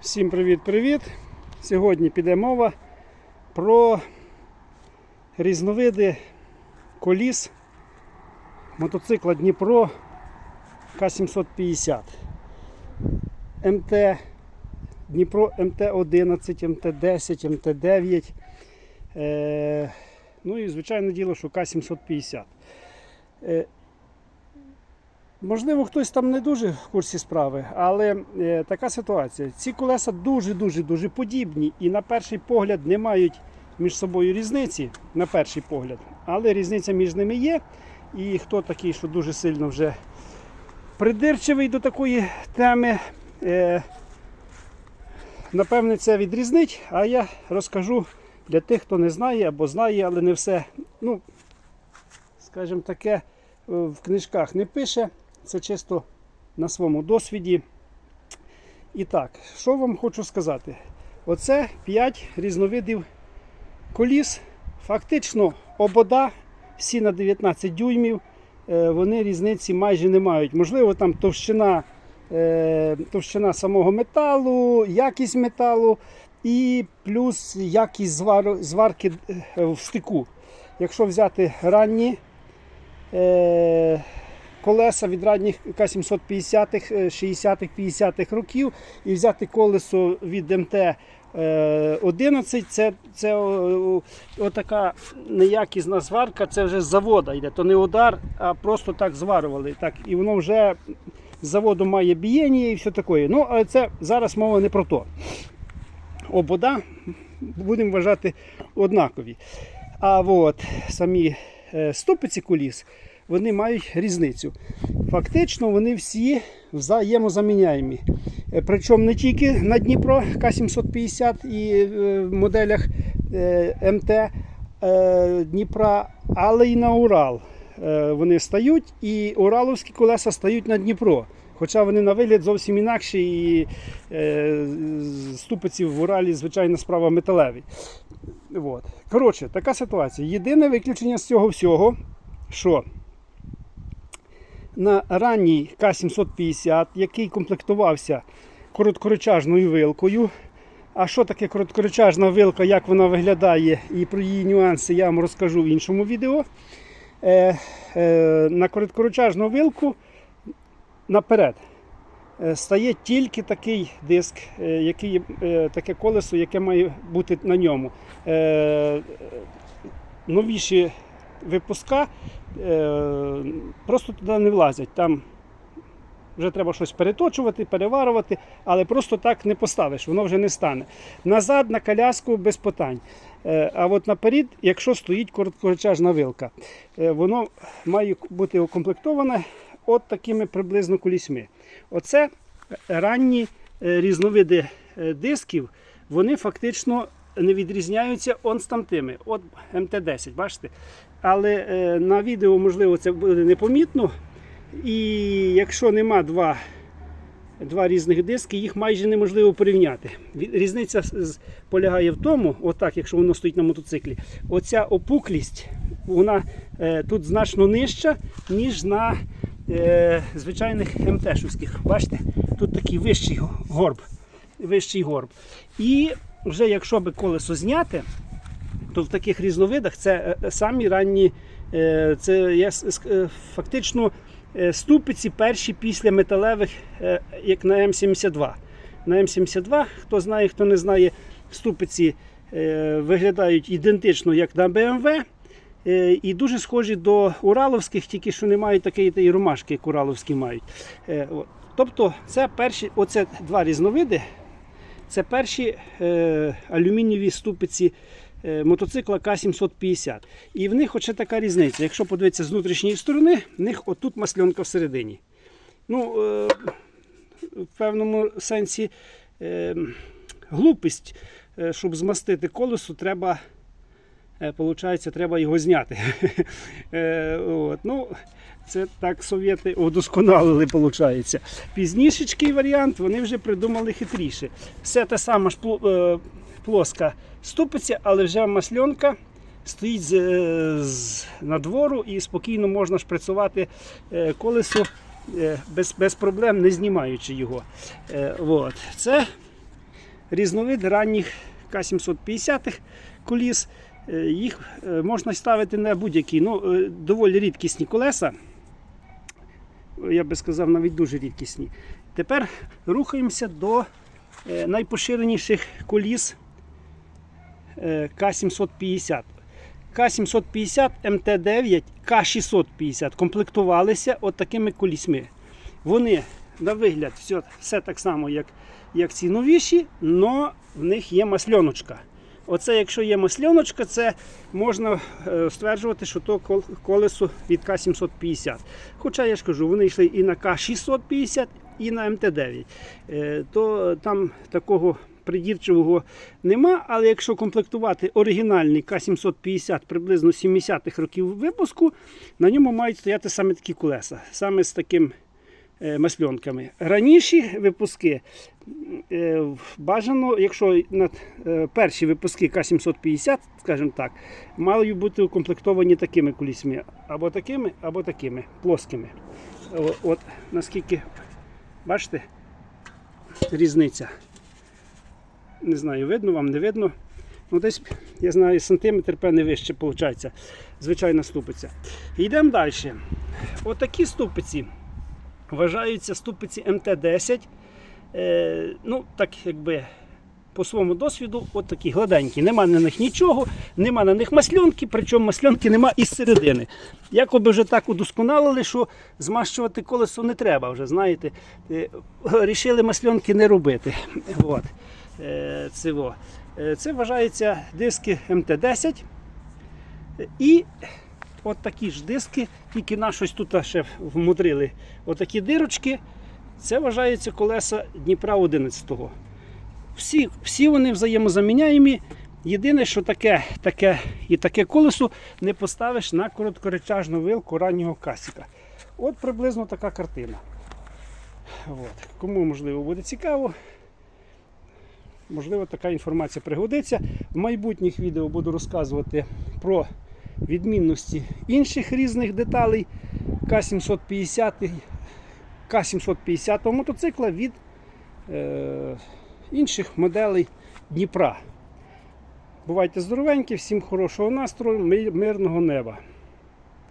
Всім привіт-привіт! Сьогодні піде мова про різновиди коліс мотоцикла Дніпро К750 МТ Дніпро МТ-11, МТ-10, МТ-9. Е, ну і звичайне діло, що К750. Е, Можливо, хтось там не дуже в курсі справи, але е, така ситуація. Ці колеса дуже-дуже дуже подібні і на перший погляд не мають між собою різниці, на перший погляд. Але різниця між ними є. І хто такий, що дуже сильно вже придирчивий до такої теми, е, напевне, це відрізнить. А я розкажу для тих, хто не знає або знає, але не все. Ну, скажімо таке, е, в книжках не пише. Це чисто на своєму досвіді. І так, що вам хочу сказати? Оце 5 різновидів коліс. Фактично обода, всі на 19 дюймів, е, вони різниці майже не мають. Можливо, там товщина, е, товщина самого металу, якість металу і плюс якість зварки е, в стику. Якщо взяти ранні колеса від ранніх К750-х, е, 60-х, 50-х років і взяти колесо від МТ е, 11, це, це о, отака неякісна зварка, це вже з завода йде. То не удар, а просто так зварювали. Так, і воно вже з заводу має бієння і все таке. Ну, але це зараз мова не про то. Обода будемо вважати однакові. А от самі е, ступиці коліс вони мають різницю. Фактично вони всі взаємозаміняємі. Е, Причому не тільки на Дніпро К750 і е, в моделях е, МТ Дніпра, але й на Урал. Вони стають, і Ураловські колеса стають на Дніпро. Хоча вони на вигляд зовсім інакші, і ступиці в Уралі, звичайно, справа металеві. От. Коротше, така ситуація. Єдине виключення з цього всього, що на ранній К750, який комплектувався короткоричажною вилкою. А що таке короткоричажна вилка, як вона виглядає і про її нюанси я вам розкажу в іншому відео. Е, е, на короткоричажну вилку наперед е, стає тільки такий диск, е, який, е, таке колесо, яке має бути на ньому. Е, новіші випуска е, просто туди не влазять. Там вже треба щось переточувати, переварувати, але просто так не поставиш, воно вже не стане. Назад на коляску без питань. Е, А от наперед, якщо стоїть короткоричажна вилка, е, воно має бути укомплектоване от такими приблизно колісьми. Оце ранні різновиди дисків, вони фактично не відрізняються он з тамтими. От МТ-10, бачите? Але е, на відео, можливо, це буде непомітно. І якщо нема два, два різних диски, їх майже неможливо порівняти. Різниця полягає в тому, отак, якщо воно стоїть на мотоциклі, оця опуклість вона е, тут значно нижча, ніж на е, звичайних МТ-шівських. Бачите, тут такий вищий горб. Вищий горб. І вже якщо би колесо зняти, то в таких різновидах це е, самі ранні, е, це є е, фактично е, ступиці перші після металевих, е, як на М72. На М72, хто знає, хто не знає, ступиці е, виглядають ідентично, як на BMW. е, І дуже схожі до ураловських, тільки що не мають такої ромашки, як ураловські мають. Е. Тобто, це перші, оце два різновиди. Це перші е, алюмінієві ступиці е, мотоцикла К750. І в них оце така різниця. Якщо подивитися з внутрішньої сторони, в них отут масльонка всередині. Ну, е, в певному сенсі е, глупість, е, щоб змастити колесо, треба. Е, Получається, треба його зняти. Е, От. Ну, це так совєти удосконалили, виходить. Пізнішечкий варіант вони вже придумали хитріше. Все те саме ж е, плоска ступиця, але вже масльонка стоїть з, з надвору і спокійно можна шприцювати е, колесо без, без проблем, не знімаючи його. От. Це різновид ранніх К-750 коліс. Е, Їх е, можна ставити на будь-які, ну, е, доволі рідкісні колеса. Я би сказав, навіть дуже рідкісні. Тепер рухаємося до найпоширеніших коліс е, К-750. К-750, МТ-9, К-650 комплектувалися от такими колісьми. Вони на вигляд все, все так само, як, як ці новіші, але в них є масльоночка. Оце, якщо є масльоночка, це можна е, стверджувати, що то колесо від К-750. Хоча я ж кажу, вони йшли і на К-650, і на МТ-9. Е, то там такого придірчивого нема, але якщо комплектувати оригінальний К-750 приблизно 70-х років випуску, на ньому мають стояти саме такі колеса, саме з таким е, масльонками. Раніші випуски е, бажано, якщо е, перші випуски К-750, скажімо так, мають бути укомплектовані такими колісьми, або такими, або такими плоскими. От наскільки, бачите, різниця. Не знаю, видно вам, не видно. Ну, десь, я знаю, сантиметр, певне, вище виходить. Звичайна ступиця. Йдемо далі. Отакі ступиці вважаються ступиці МТ-10. Е, ну, так якби по своєму досвіду, от такі гладенькі. Нема на них нічого, нема на них масльонки, причому масльонки нема із середини. Якоби вже так удосконалили, що змащувати колесо не треба вже, знаєте. Е, Рішили масльонки не робити. От. Е. Е, це вважаються диски МТ-10. І от такі ж диски, тільки на щось тут ще вмудрили. Отакі дирочки. Це вважаються колеса Дніпра 11-го. Всі, всі вони взаємозаміняємі. Єдине, що таке, таке і таке колесо не поставиш на короткоречажну вилку раннього касіка. От приблизно така картина. От. Кому можливо буде цікаво, можливо, така інформація пригодиться. В майбутніх відео буду розказувати про відмінності інших різних деталей К-750 К-750 мотоцикла від е, інших моделей Дніпра. Бувайте здоровенькі, всім хорошого настрою, ми- мирного неба.